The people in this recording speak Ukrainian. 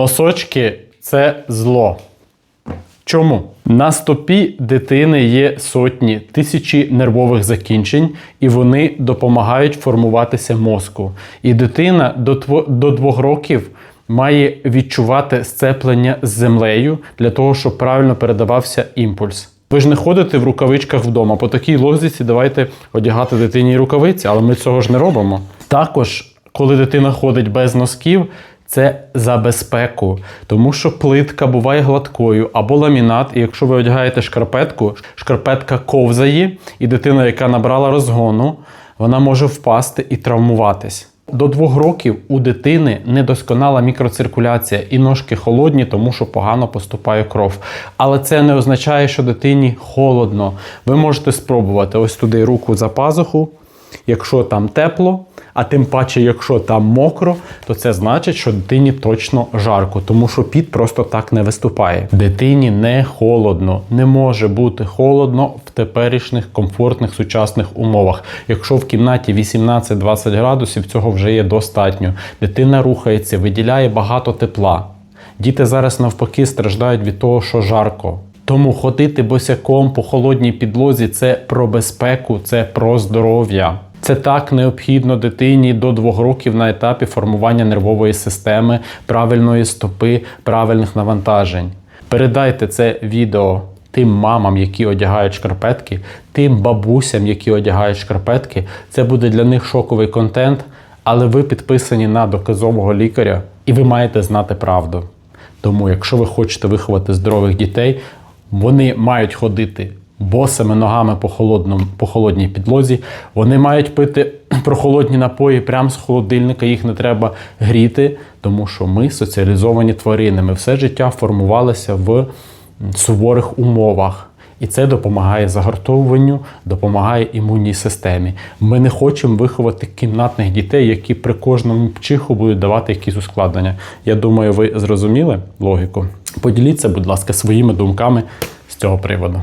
Носочки це зло. Чому? На стопі дитини є сотні, тисячі нервових закінчень, і вони допомагають формуватися мозку. І дитина до, двох років має відчувати сцеплення з землею для того, щоб правильно передавався імпульс. Ви ж не ходите в рукавичках вдома. По такій логіці давайте одягати дитині рукавиці, але ми цього ж не робимо. Також, коли дитина ходить без носків, це за безпеку, тому що плитка буває гладкою або ламінат, і якщо ви одягаєте шкарпетку, шкарпетка ковзає, і дитина, яка набрала розгону, вона може впасти і травмуватись. До двох років у дитини недосконала мікроциркуляція і ножки холодні, тому що погано поступає кров. Але це не означає, що дитині холодно. Ви можете спробувати ось туди руку за пазуху. Якщо там тепло, а тим паче, якщо там мокро, то це значить, що дитині точно жарко, тому що піт просто так не виступає. Дитині не холодно, не може бути холодно в теперішніх комфортних сучасних умовах. Якщо в кімнаті 18-20 градусів, цього вже є достатньо. Дитина рухається, виділяє багато тепла. Діти зараз навпаки страждають від того, що жарко. Тому ходити босяком по холодній підлозі це про безпеку, це про здоров'я. Це так необхідно дитині до двох років на етапі формування нервової системи, правильної стопи, правильних навантажень. Передайте це відео тим мамам, які одягають шкарпетки, тим бабусям, які одягають шкарпетки. Це буде для них шоковий контент, але ви підписані на доказового лікаря і ви маєте знати правду. Тому, якщо ви хочете виховати здорових дітей, вони мають ходити босими ногами по, холодному, по холодній підлозі. Вони мають пити прохолодні напої прямо з холодильника, їх не треба гріти, тому що ми соціалізовані тварини. Ми все життя формувалися в суворих умовах. І це допомагає загартовуванню, допомагає імунній системі. Ми не хочемо виховати кімнатних дітей, які при кожному пчиху будуть давати якісь ускладнення. Я думаю, ви зрозуміли логіку. Поділіться, будь ласка, своїми думками з цього приводу.